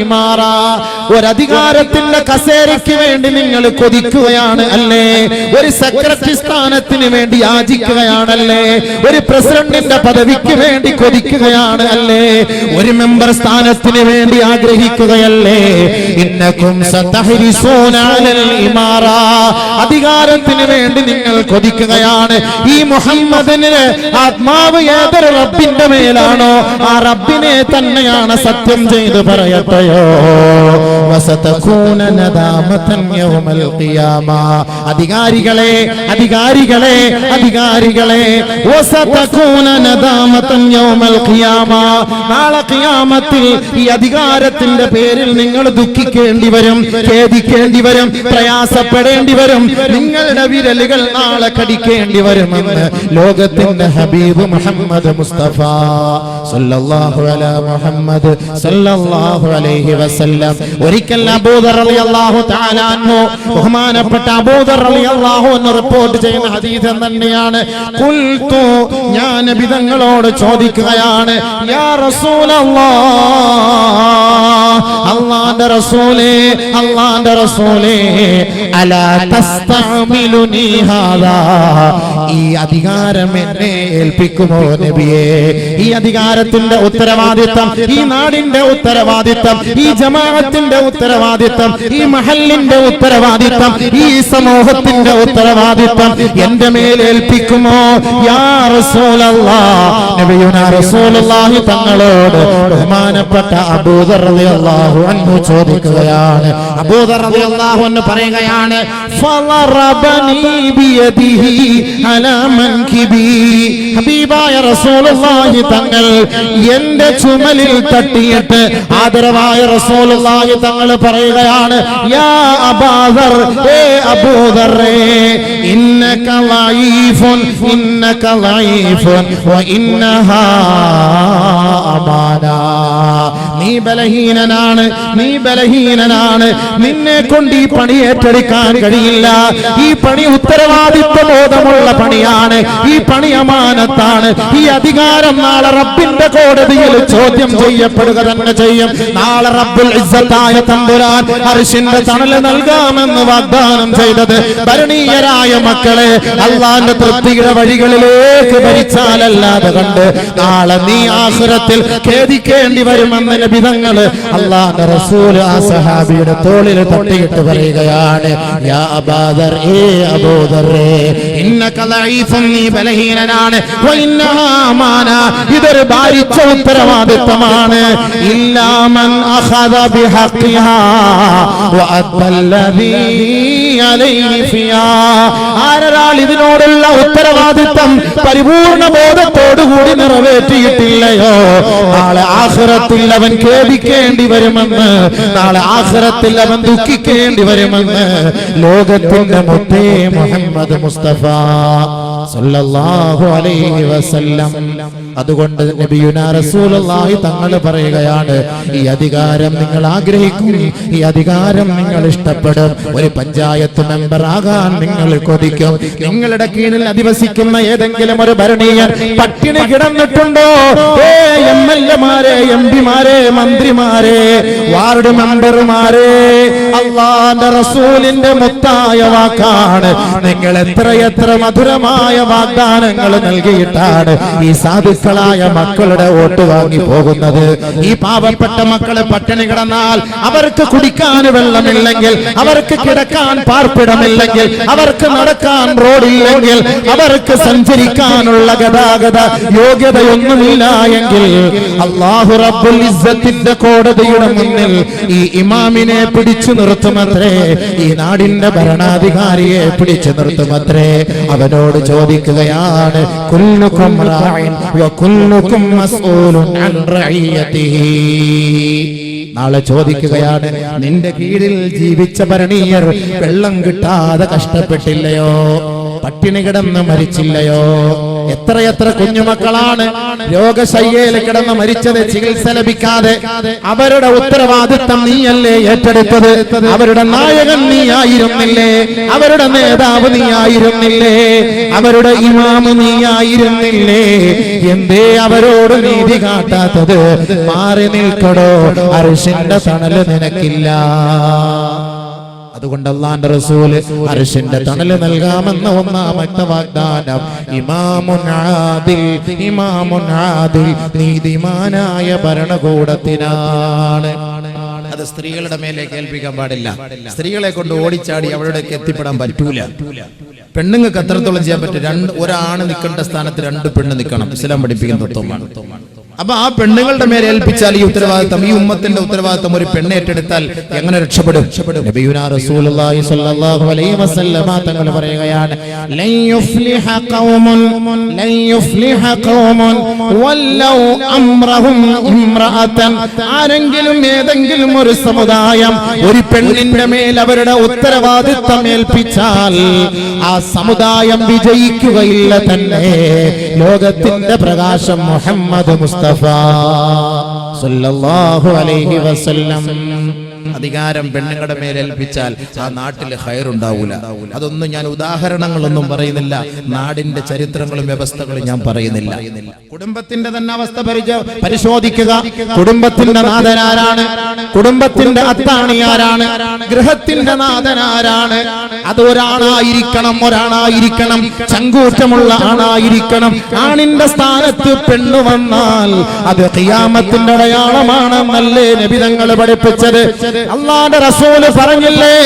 ഇമാറ ഒരധികാരത്തിന്റെ കസേരയ്ക്ക് വേണ്ടി നിങ്ങൾ കൊതിക്കുകയാണ് അല്ലേ? ഒരു സെക്രട്ടറി സ്ഥാനത്തിന് വേണ്ടി യാചിക്കുകയാണല്ലേ? ഒരു പ്രസിഡന്റിന്റെ പദവിക്ക് വേണ്ടി കൊതിക്കുകയാണ് അല്ലേ? ഒരു മെമ്പർ സ്ഥാനത്തിന് വേണ്ടി ആഗ്രഹിക്കുകയല്ലേ? ഇന്നക്കും അധികാരത്തിന് വേണ്ടി നിങ്ങൾ കൊതിക്കുകയാണ്. ഈ മുഹമ്മദിന് ആത്മാവ് ഏതൊരു റബ്ബിന്റെ മേലാണോ? ആ റബ്ബിനെ തന്നെയാണ് സത്യം ചെയ്ത് പറയട്ടെയോ അധികാരികളെ അധികാരികളെ അധികാരികളെ നാളെ ഖിയാമത്തിൽ ഈ അധികാരത്തിന്റെ പേരിൽ നിങ്ങൾ ദുഃഖിക്കേണ്ടി വരും ഖേദിക്കേണ്ടി വരും പ്രയാസപ്പെടേണ്ടി വരും നിങ്ങളുടെ വിരലുകൾ നാളെ കടിക്കേണ്ടി വരുമെന്ന് ലോകത്തിന്റെ ഹബീബ് മുഹമ്മദ് മുസ്തഫ. സല്ലല്ലാഹു അലാ മുഹമ്മദ് സല്ലല്ലാഹു അലൈഹി വസല്ലം. ഒരിക്കൽ അബൂദർ റളിയല്ലാഹു തആല അൻഹു ബഹുമാനപ്പെട്ട അബൂദർ റളിയല്ലാഹു അൻഹു റിപ്പോർട്ട് ചെയ്യുന്ന ഹദീസ് തന്നെയാണ്. ഖുൽതു ഞാൻ നബി തങ്ങളോട് ചോദിക്കുകയാണ് യാ റസൂലല്ലാഹ് അല്ലാഹുവിന്റെ റസൂലേ അല്ലാഹുവിന്റെ റസൂലേ അലാ തസ്തഅമിലുനി ഹാദാ? ഈ അധികാരം എന്നെ ഏൽപ്പിക്കുമോ നബിയേ? ഈ അധികാരത്തിന്റെ ഉത്തരവാദിത്തം ഈ നാടിന്റെ ഉത്തരവാദിത്തം ഈ ജമാഅത്തിന്റെ ഉത്തരവാദിത്തം ഈ മഹല്ലിന്റെ ഉത്തരവാദിത്തം ഈ സമൂഹത്തിന്റെ ഉത്തരവാദിത്തം എന്റെ മേലേൽപ്പിക്കുമോ യാ റസൂലല്ലാഹ് നബിയുനാ റസൂലുള്ളാഹി തങ്ങളോട് ബഹുമാനപ്പെട്ട അബൂദർ റളിയല്ലാഹു അൻഹു ചോദിക്കുകയാണ്. അബൂദർ റളിയല്ലാഹു അൻഹു പറയുകയാണ് ഫളറബനി ബിയദിഹി അലാ മൻകിബി. ഹബീബായ റസൂലുള്ളാഹി തങ്ങൾ എന്റെ ചുമലിൽ തട്ടിയിട്ട് ആദരവായ റസൂലുള്ളാഹി തങ്ങൾ പറയുകയാണ് യാ അബാദർ ഏ അബൂദറേ ഇന്നക ലൈഫുൻ ഇന്നക ലൈഫുൻ വ ഇന്നഹാ അമാന. നീ ബലഹീനനാണ് നീ ബലഹീനനാണ്. നിന്നെ കൊണ്ട് ഈ പണി ഏറ്റെടുക്കാൻ കഴിയില്ല. ഈ പണി ഉത്തരവാദിത്വ ബോധമുള്ള പണിയാണ്. ഈ പണി അമാനത്താണ്. ഈ അധികാരം നാളെ റബ്ബിന്റെ കോടതിയിൽ ചോദ്യം ചെയ്യപ്പെടുക തന്നെ ചെയ്യും. നാളെ റബ്ബുൽ ഇസ്സത്തായ തമ്പുരാൻ അർഷിന്റെ തണൽ നൽകാമെന്ന് വാഗ്ദാനം ചെയ്തത് ഭരണീയരായ മക്കളെ അള്ളാന്റെ തൃപ്തിയുടെ വഴികളിലേക്ക് ഭരിച്ചാലല്ലാതെ കണ്ട് നാളെ നീ ആസുരത്തിൽ ഖേദിക്കേണ്ടി വരുമെന്ന് ലഭിതങ്ങൾ അള്ളാന്റെ റസൂൽ ആ സഹാബിയുടെ തോളിൽ തട്ടിയിട്ട് പറയുകയാണ് യാ അബാദർ ഇന്നക ലഈഫുൻ നീ ഇതൊരു ഭാരിച്ച ഉത്തരവാദിത്തമാണ്. ഫിയാ. ആരൊരാൾ ഇതിനോടുള്ള ഉത്തരവാദിത്തം പരിപൂർണ ബോധത്തോടുകൂടി നിറവേറ്റിയിട്ടില്ലയോ നാളെ ആഖിറത്തിൽ അവൻ ഖേദിക്കേണ്ടി വരുമെന്ന് നാളെ ആഹ്റത്തിൽ അവൻ ദുഃഖിക്കേണ്ടി വരുമെന്ന് ലോകത്തിന്റെ മുത്തേ മുഹമ്മദ് മുസ്തഫ സല്ലല്ലാഹു അലൈഹി വസല്ലം. അതുകൊണ്ട് നബിയുനാ റസൂലുള്ളാഹി തങ്ങൾ പറയുകയാണ് ഈ അധികാരം നിങ്ങൾ ആഗ്രഹിക്കും ഈ അധികാരം നിങ്ങൾ ഇഷ്ടപ്പെടും. ഒരു പഞ്ചായത്ത് മെമ്പർ ആകാൻ നിങ്ങൾ കൊതിക്കും. നിങ്ങളുടെ കീഴിൽ അധിവസിക്കുന്ന ഏതെങ്കിലും ഒരു ഭരണീയൻ പട്ടിണി കിടന്നിട്ടുണ്ടോ? എം എൽ എമാരെ എം പിമാരെ മന്ത്രിമാരെ വാർഡ് മെമ്പർമാരെ അള്ളാന്റെ റസൂലിന്റെ മുത്തായ വാക്കാണ്. നിങ്ങൾ എത്ര എത്ര മധുരമായ വാഗ്ദാനങ്ങൾ നൽകിയിട്ടാണ് ഈ സാധുക്കളായ മക്കളുടെ വോട്ട് വാങ്ങി പോകുന്നത്. ഈ പാവപ്പെട്ട മക്കളെ പട്ടിണി കിടന്നാൽ അവർക്ക് കുടിക്കാൻ വെള്ളമില്ലെങ്കിൽ അവർക്ക് കിടക്കാൻ പാർപ്പിടമില്ലെങ്കിൽ അവർക്ക് നടക്കാൻ റോഡില്ലെങ്കിൽ അവർക്ക് സഞ്ചരിക്കാനുള്ള ഗതാഗത യോഗ്യതയൊന്നുമില്ല എങ്കിൽ അള്ളാഹു റബ്ബുൽ കോടതിയുടെ മുന്നിൽ ഈ ഇമാമിനെ പിടിച്ചു നിർത്തുമത്രേ ഈ നാടിന്റെ ഭരണാധികാരിയെ പിടിച്ചു നിർത്തുമത്രേ. അവനോട് ചോദിക്കുകയാണ് കുല്ലുക്കും റായിൻ അൻ നാളെ ചോദിക്കുകയാണ് നിന്റെ കീഴിൽ ജീവിച്ച ഭരണീയർ വെള്ളം കിട്ടാതെ കഷ്ടപ്പെട്ടില്ലയോ? പട്ടിണി കിടന്ന് മരിച്ചില്ലയോ? എത്രയെത്ര കുഞ്ഞുമക്കളാണ്? രോഗശയ്യയിൽ കിടന്ന് മരിച്ചത് ചികിത്സ ലഭിക്കാതെ. അവരുടെ ഉത്തരവാദിത്തം നീയല്ലേ ഏറ്റെടുത്തത്? അവരുടെ നായകൻ നീ ആയിരുന്നില്ലേ അവരുടെ നേതാവ് നീ ആയിരുന്നില്ലേ അവരുടെ ഇമാമ് നീ ആയിരുന്നില്ലേ എന്തേ അവരോട് നീതി കാട്ടാത്തത്? മാറി നിൽക്കടോ അരിശിന്റെ തണൽ നിനക്കില്ല. അതുകൊണ്ട് അള്ളാന്റെ റസൂൽ അർഷിന്റെ തണൽ നൽകാമെന്ന ഒന്നാമത്തെ വാഗ്ദാനം ഇമാമുൻ ആദിൽ നീതിമാനായ ഭരണകൂടത്തിനാണ്. അത് സ്ത്രീകളുടെ മേലെ കേൾപ്പിക്കാൻ പാടില്ല. സ്ത്രീകളെ കൊണ്ട് ഓടിച്ചാടി അവരുടെയൊക്കെ എത്തിപ്പെടാൻ പറ്റൂല. പെണ്ണുങ്ങൾക്ക് എത്രത്തോളം ചെയ്യാൻ പറ്റും. രണ്ട് ഒരാണ് നിൽക്കേണ്ട സ്ഥാനത്ത് രണ്ട് പെണ്ണ് നിൽക്കണം. ഇസ്ലാം പഠിപ്പിക്കുന്ന തത്വമാണ്. അപ്പൊ ആ പെണ്ണുങ്ങളുടെ മേലെ ഏൽപ്പിച്ചാൽ ഈ ഉത്തരവാദിത്തം ഈ ഉമ്മത്തിന്റെ ഉത്തരവാദിത്തം ഒരു പെണ്ണ് ഏറ്റെടുത്താൽ എങ്ങനെ രക്ഷപ്പെടും? തങ്ങൾ പറയുകയാണ് ആരെങ്കിലും ഏതെങ്കിലും ഒരു സമുദായം ഒരു പെണ്ണിന്റെ മേൽ അവരുടെ ഉത്തരവാദിത്തം ഏൽപ്പിച്ചാൽ ആ സമുദായം വിജയിക്കുകയില്ല തന്നെ. ലോകത്തിന്റെ പ്രകാശം മുഹമ്മദ് മുസ്തഫ സല്ലല്ലാഹു അലൈഹി വസല്ലം അധികാരം പെണ്ണുങ്ങളുടെ മേൽ ഏൽപ്പിച്ചാൽ ആ നാട്ടിൽ ഹയറുണ്ടാവൂല അതൊന്നും ഞാൻ ഉദാഹരണങ്ങളൊന്നും പറയുന്നില്ല. നാടിന്റെ ചരിത്രങ്ങളും വ്യവസ്ഥകളും ഞാൻ പറയുന്നില്ല. കുടുംബത്തിന്റെ തന്നെ അവസ്ഥ പരിശോധിക്കുക. കുടുംബത്തിന്റെ നാഥനാരാണ്. കുടുംബത്തിന്റെ അത്താണി ആരാണ് ഗൃഹത്തിന്റെ നാഥനാരാണ്. അത് ഒരാളായിരിക്കണം ഒരാളായിരിക്കണം. ചങ്കൂറ്റമുള്ള ആളായിരിക്കണം ആണിന്റെ സ്ഥാനത്ത് പെണ്ണു വന്നാൽ അത് ഖിയാമത്തിന്റെ അടയാളമാണെന്നല്ലേ നബിതങ്ങൾ പഠിപ്പിച്ചത്. അള്ളാന്റെ റസൂൽ പറഞ്ഞില്ലേ?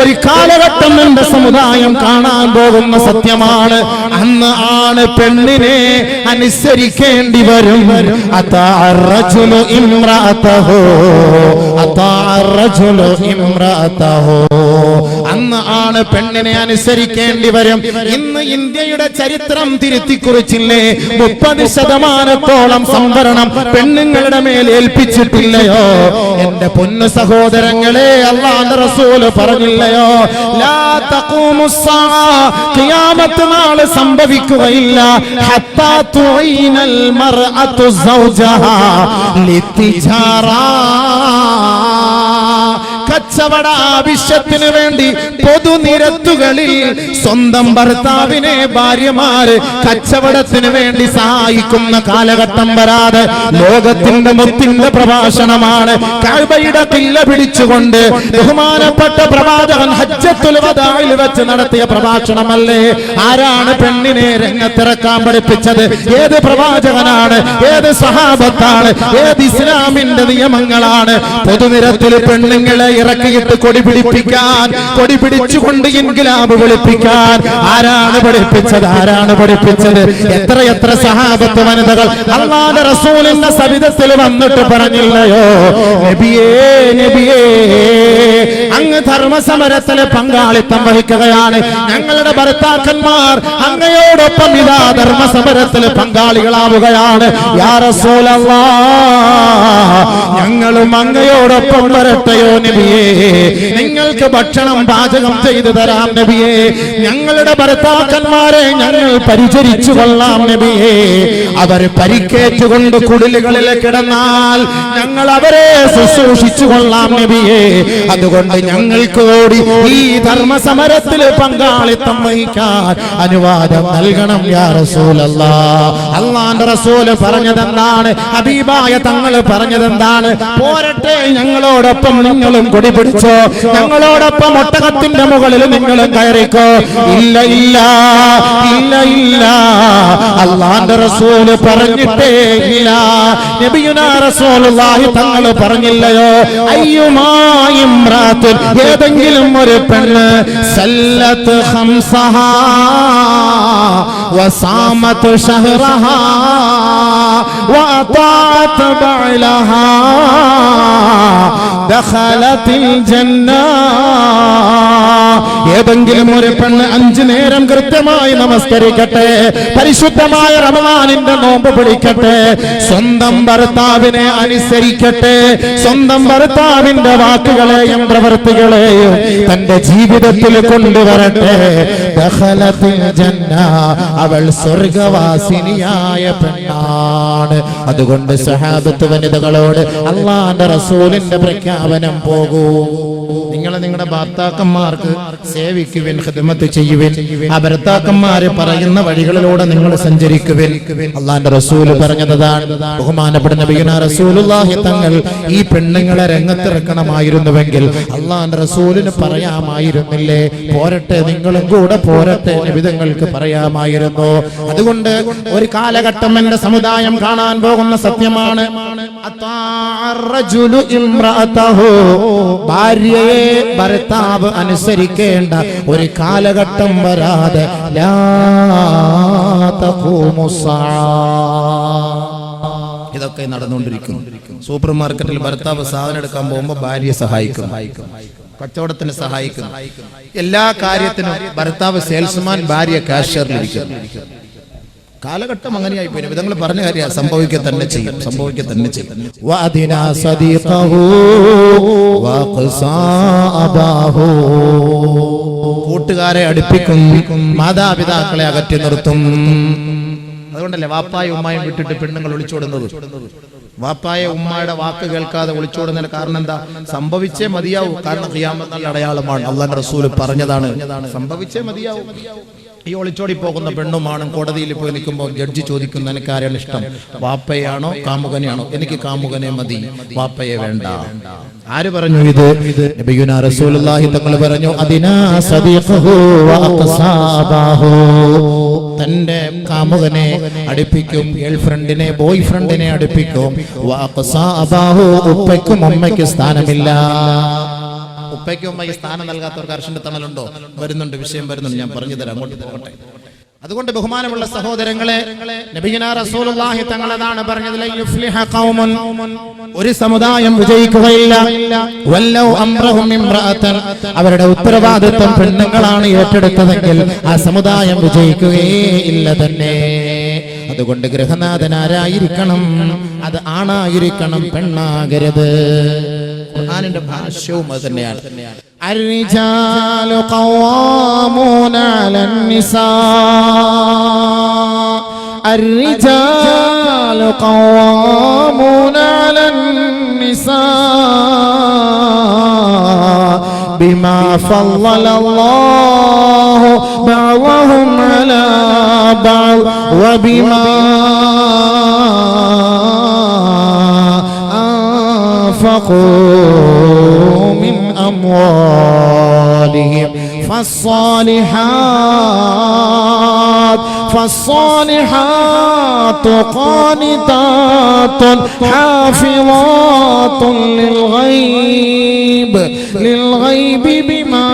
ഒരു കാലഘട്ടം എന്റെ സമുദായം കാണാൻ പോകുന്ന സത്യമാണ്. അന്ന് ആണ് പെണ്ണിനെ അനുസരിക്കേണ്ടി വരും. അതാറജുലു ഇമ്രാത്തഹോ അതാറജുലു ഇമ്രാത്തഹോ പെണ്ണിനെ അനുസരിക്കേണ്ടി വരും. ഇന്ന് ഇന്ത്യയുടെ ചരിത്രം തിരുത്തി കുറിച്ചില്ലേ മുപ്പത് ശതമാനത്തോളം സംവരണം പെണ്ണുങ്ങളുടെ മേൽ ഏൽപ്പിച്ചിട്ടില്ലയോ? എന്റെ പൊന്നു സഹോദരങ്ങളെ അള്ളാന്റെ പറഞ്ഞില്ലയോ? ഖിയാമത്ത് നാൾ സംഭവിക്കുകയില്ല. ഹത്താ കച്ചവട ആവശ്യത്തിന് വേണ്ടി പൊതുനിരത്തുകളിൽ സ്വന്തം ഭർത്താവിനെ ഭാര്യമാര് കച്ചവടത്തിന് വേണ്ടി സഹായിക്കുന്ന കാലഘട്ടം വരാതെ ലോകത്തിന്റെ മുത്തിന്റെ പ്രഭാഷണമാണ് കഅബയുടെ കില്ല പിടിച്ചുകൊണ്ട് ബഹുമാനപ്പെട്ട പ്രവാചകൻ ഹജ്ജത്തുൽ വദാഇൽ വെച്ച് നടത്തിയ പ്രഭാഷണമല്ലേ? ആരാണ് പെണ്ണിനെ രംഗത്തിറക്കാൻ പഠിപ്പിച്ചത്? ഏത് പ്രവാചകനാണ്? ഏത് സഹാബത്താണ്? ഏത് ഇസ്ലാമിന്റെ നിയമങ്ങളാണ്? പൊതുനിരത്തിൽ പെണ്ണുങ്ങളെ ഇറക്കിയിട്ട് കൊടി പിടിപ്പിക്കാൻ കൊടി പിടിച്ചുകൊണ്ട് ഇൻകിലാബ് വിളിപ്പിക്കാൻ. ആരാണ് പഠിപ്പിച്ചത്? ആരാണ് പഠിപ്പിച്ചത്? എത്ര എത്ര സഹാബത്ത് വനിതകൾ അള്ളാന്റെ റസൂലിന്റെ സവിധത്തിൽ വന്നിട്ട് പറഞ്ഞില്ലയോ? നബിയേ നബിയേ. അങ്ങ് ധർമ്മസമരത്തിലെ പങ്കാളിത്തം വഹിക്കുകയാണ്. ഞങ്ങളുടെ ഭർത്താക്കന്മാർ അങ്ങയോടൊപ്പം ഇതാ ധർമ്മസമരത്തിൽ പങ്കാളികളാവുകയാണ്. ഞങ്ങളും അങ്ങയോടൊപ്പം വരട്ടെയോ നബിയേ. നിങ്ങൾക്ക് ഭക്ഷണം പാചകം ചെയ്തു തരാം നബിയേ. ഞങ്ങളുടെ ഭർത്താക്കന്മാരെ ഞങ്ങൾ പരിചരിച്ചു കൊള്ളാം നബിയേ. അവർ പരിക്കേറ്റുകൊണ്ട് കുടിലുകളിൽ കിടന്നാൽ ഞങ്ങൾ അവരെ ശുശ്രൂഷിച്ചു കൊള്ളാം നബിയേ. അതുകൊണ്ട് ഞങ്ങൾക്ക് കൂടി ഈ ധർമ്മസമരത്തിൽ പങ്കാളിത്തം വഹിക്കാൻ അനുവാദം നൽകണം യാ റസൂലല്ലാ അള്ളാന്റെ റസൂൽ പറഞ്ഞതെന്താണ്? ഹബീബായ തങ്ങൾ പറഞ്ഞതെന്താണ്? പോരട്ടെ ഞങ്ങളോടൊപ്പം നിങ്ങളും കൊടി പിടിച്ചോ. ഞങ്ങളോടൊപ്പം ഒട്ടകത്തിന്റെ മുകളിൽ നിങ്ങളും കയറിക്കോ. ഇല്ല ഇല്ല ഇല്ല ഇല്ല. അള്ളാന്റെ റസൂൽ പറഞ്ഞിട്ടേ ഇല്ല. നബിയുനാ റസൂലുള്ളാഹി തങ്ങൾ പറഞ്ഞില്ലയോ? അയ്യുമായും ഏതെങ്കിലും ഒരു പെണ്ണ് സല്ലത്ത് ഖംസഹാ വസാമത്ത് ഷഹ്റഹാ وأطاعت بعلها دخلت الجنة ഏതെങ്കിലും ഒരു പെണ്ണ് അഞ്ചു നേരം കൃത്യമായി നമസ്കരിക്കട്ടെ പരിശുദ്ധമായ റമദാനിന്റെ നോമ്പ് പിടിക്കട്ടെ സ്വന്തം ഭർത്താവിനെ അനുസരിക്കട്ടെ സ്വന്തം ഭർത്താവിന്റെ വാക്കുകളെയും പ്രവൃത്തികളെയും തന്റെ ജീവിതത്തിൽ കൊണ്ടുവരട്ടെ ദഖലത്തിൽ ജന്ന അവൾ സ്വർഗവാസിനിയായ പെണ്ണാണ്. അതുകൊണ്ട് സഹാബത്ത് വനിതകളോട് അള്ളാന്റെ റസൂലിന്റെ പ്രഖ്യാപനം പോകൂ. നിങ്ങൾ നിങ്ങളുടെ ഭർത്താക്കന്മാർക്ക് സേവിക്കുവിൻ ഹിദ്മത്ത് ചെയ്യുവിൻ. ആ ഭർത്താക്കന്മാര് പറയുന്ന വഴികളിലൂടെ നിങ്ങൾ സഞ്ചരിക്കുവിൻ. അള്ളാന്റെ റസൂൽ പറഞ്ഞതാണ്. ബഹുമാനപ്പെട്ട നബിഗുന റസൂലുള്ളാഹി തങ്ങൾ ഈ പെണ്ണുങ്ങളെ രംഗത്തിറക്കണമായിരുന്നുവെങ്കിൽ അള്ളാന്റെ റസൂലിന് പറയാമായിരുന്നില്ലേ? പോരട്ടെ നിങ്ങളും കൂടെ പോരട്ടെ നിബിതങ്ങൾക്ക് പറയാമായിരുന്നു. അതുകൊണ്ട് ഒരു കാലഘട്ടം എന്റെ സമുദായം കാണാൻ പോകുന്ന സത്യമാണ്. ഭാര്യയെ ഭർത്താവ് അനുസരിക്കേണ്ട ഒരു കാലഘട്ടം വരാതെ. ഇതൊക്കെ നടന്നുകൊണ്ടിരിക്കുന്നു. സൂപ്പർ മാർക്കറ്റിൽ ഭർത്താവ് സാധനം എടുക്കാൻ പോകുമ്പോൾ ഭാര്യയെ സഹായിക്കും. കച്ചവടത്തിന് സഹായിക്കും. എല്ലാ കാര്യത്തിനും ഭർത്താവ് സെയിൽസ്മാൻ ഭാര്യ കാഷ്യറിലിരിക്കുന്നു കാലഘട്ടം അങ്ങനെയായി പോയി വിധങ്ങൾ പറഞ്ഞ കാര്യ സംഭവിക്കുക തന്നെ ചെയ്യും. സംഭവിക്കുക തന്നെ ചെയ്യും. കൂട്ടുകാരെ അടുപ്പിക്കും മാതാപിതാക്കളെ അകറ്റി നിർത്തും. അതുകൊണ്ടല്ലേ വാപ്പായും ഉമ്മായും വിട്ടിട്ട് പെണ്ണുങ്ങൾ ഒളിച്ചോടുന്നത്? വാപ്പായ ഉമ്മായുടെ വാക്ക് കേൾക്കാതെ ഒളിച്ചോടുന്നതിന് കാരണം എന്താ? സംഭവിച്ചേ മതിയാവും. കാരണം ക്യാമെന്നുള്ള അടയാളമാണ്. അള്ളാഹ് റസൂൽ പറഞ്ഞതാണ്. സംഭവിച്ചേ മതിയാവും. ഈ ഒളിച്ചോടി പോകുന്ന പെണ്ണുമാണ് കോടതിയിൽ പോയി നിൽക്കുമ്പോൾ ജഡ്ജി ചോദിക്കുന്ന എനിക്ക് ആരെയാണ് ഇഷ്ടം? വാപ്പയാണോ കാമുകനെയാണോ? എനിക്ക് കാമുകനെ മതി. വാപ്പയെ വേണ്ട. ആര് പറഞ്ഞു ഇത്? നബിയുന റസൂലുള്ളാഹി തങ്ങൾ പറഞ്ഞു അദിനാ സദീഖഹു വഅഖസാബഹു. തന്റെ കാമുകനെ അടുപ്പിക്കും ഗേൾ ഫ്രണ്ടിനെ ബോയ് ഫ്രണ്ടിനെ അടുപ്പിക്കും. വഅഖസാബഹു ഉപ്പയ്ക്കും അമ്മയ്ക്കും സ്ഥാനമില്ല. ഉപ്പയ്ക്കും ഉമ്മയ്ക്ക് സ്ഥാനം നൽകാത്തവർക്ക് അർഷന്റെ തണലുണ്ടോ? വരുന്നുണ്ട് വിഷയം വരുന്നുണ്ട്. ഞാൻ പറഞ്ഞു തരാം അങ്ങോട്ട് പോകട്ടെ. അതുകൊണ്ട് ബഹുമാനമുള്ള സഹോദരങ്ങളെ റസൂലുള്ളാഹി തങ്ങളതാണ് പറഞ്ഞത് ഒരു സമുദായം വിജയിക്കുകയില്ല. വല്ലൗ അവരുടെ ഉത്തരവാദിത്വം പെണ്ണുങ്ങളാണ് ഏറ്റെടുത്തതെങ്കിൽ ആ സമുദായം വിജയിക്കുകയേ ഇല്ല തന്നെ. അതുകൊണ്ട് ഗൃഹനാഥൻ ആരായിരിക്കണം? അത് ആണായിരിക്കണം പെണ്ണാകരുത്. ഖുർആനിന്റെ ഭാഷ്യവും അത് തന്നെയാണ് الرجال قوامون على النساء الرجال قوامون على النساء بما فضل الله بعضهم على بعض وبما أنفقوا من أموالهم فالصالحات فالصالحات قانتات حافظات للغيب للغيب بما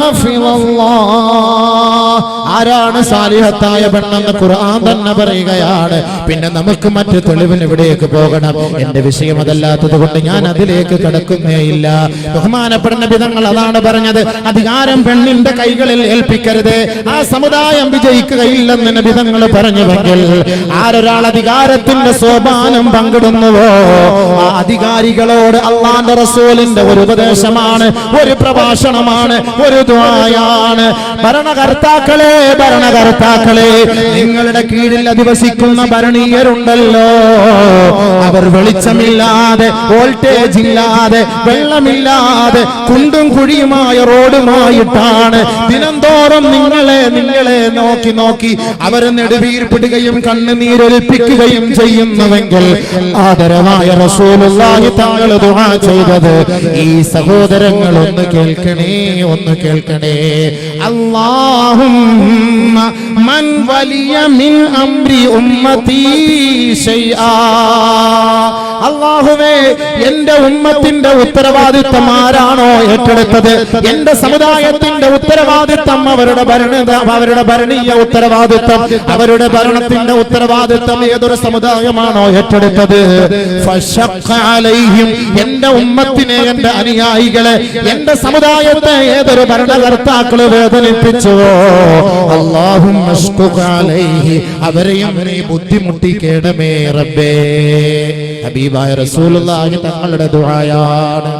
حفظ الله ആരാണ് സാലിഹത്തായ പെണ്ണെന്ന് ഖുർആൻ തന്നെ പറയുകയാണ് പിന്നെ നമുക്ക് മറ്റു തെളിവിന് ഇവിടേക്ക് പോകണം എന്റെ വിഷയം അതല്ലാത്തത് കൊണ്ട് ഞാൻ അതിലേക്ക് കടക്കുന്നേയില്ല ബഹുമാനപ്പെടുന്ന വിധങ്ങൾ അതാണ് പറഞ്ഞത് അധികാരം പെണ്ണിന്റെ കൈകളിൽ ഏൽപ്പിക്കരുത് ആ സമുദായം വിജയിക്കുകയില്ലെന്ന് വിധങ്ങൾ പറഞ്ഞുവെങ്കിൽ ആരൊരാൾ അധികാരത്തിന്റെ സോപാനം പങ്കിടുന്നുവോ? ആ അധികാരികളോട് അള്ളാന്റെ റസൂലിന്റെ ഒരു ഉപദേശമാണ് ഒരു പ്രഭാഷണമാണ് ഒരു ദ്വായാണ് ഭരണകർത്താക്കളെ ഭരണകർത്താക്കളെ നിങ്ങളുടെ കീഴിൽ അധിവസിക്കുന്ന ഭരണീയരുണ്ടല്ലോ. അവർ വെളിച്ചമില്ലാതെ വോൾട്ടേജ് ഇല്ലാതെ വെള്ളമില്ലാതെ കുണ്ടും കുഴിയുമായ റോഡുമായിട്ടാണ് ദിനംതോറും നിങ്ങളെ നിങ്ങളെ നോക്കി നോക്കി അവരെ നെടുവീർപ്പെടുകയും കണ്ണുനീരൊലിപ്പിക്കുകയും ചെയ്യുന്നുവെങ്കിൽ ആദരവായ റസൂലുള്ളാഹി താങ്കൾ ദുആ ചെയ്തത് ഈ സഹോദരങ്ങൾ ഒന്ന് കേൾക്കണേ ഒന്ന് കേൾക്കണേ. അല്ലാഹുമ്മ മൻ വലിയ മിൻ അംരി ഉമ്മതി ശൈആ. അല്ലാഹുവേ എന്റെ ഉമ്മത്തിന്റെ ഉത്തരവാദിത്തം ആരാണോ ഏറ്റെടുത്തത്? എന്റെ സമുദായത്തിന്റെ ഉത്തരവാദിത്തം അവരുടെ ഭരണ അവരുടെ ഭരണീയ ഉത്തരവാദിത്തം അവരുടെ ഭരണത്തിന്റെ ഉത്തരവാദിത്തം ഏതൊരു സമുദായമാണോ ഏറ്റെടുത്തത്? എന്റെ ഉമ്മത്തിനെ എന്റെ അനുയായികളെ എന്റെ സമുദായത്തെ ഏതൊരു ഭരണകർത്താക്കൾ വേദനിപ്പിച്ചുവോ? അള്ളാഹും അവരെയും അവരെ ബുദ്ധിമുട്ടിക്കേണമേ റബ്ബേ. ഹബീബായ റസൂലുള്ളാഹി തങ്ങളുടെ ദുആയാണ്.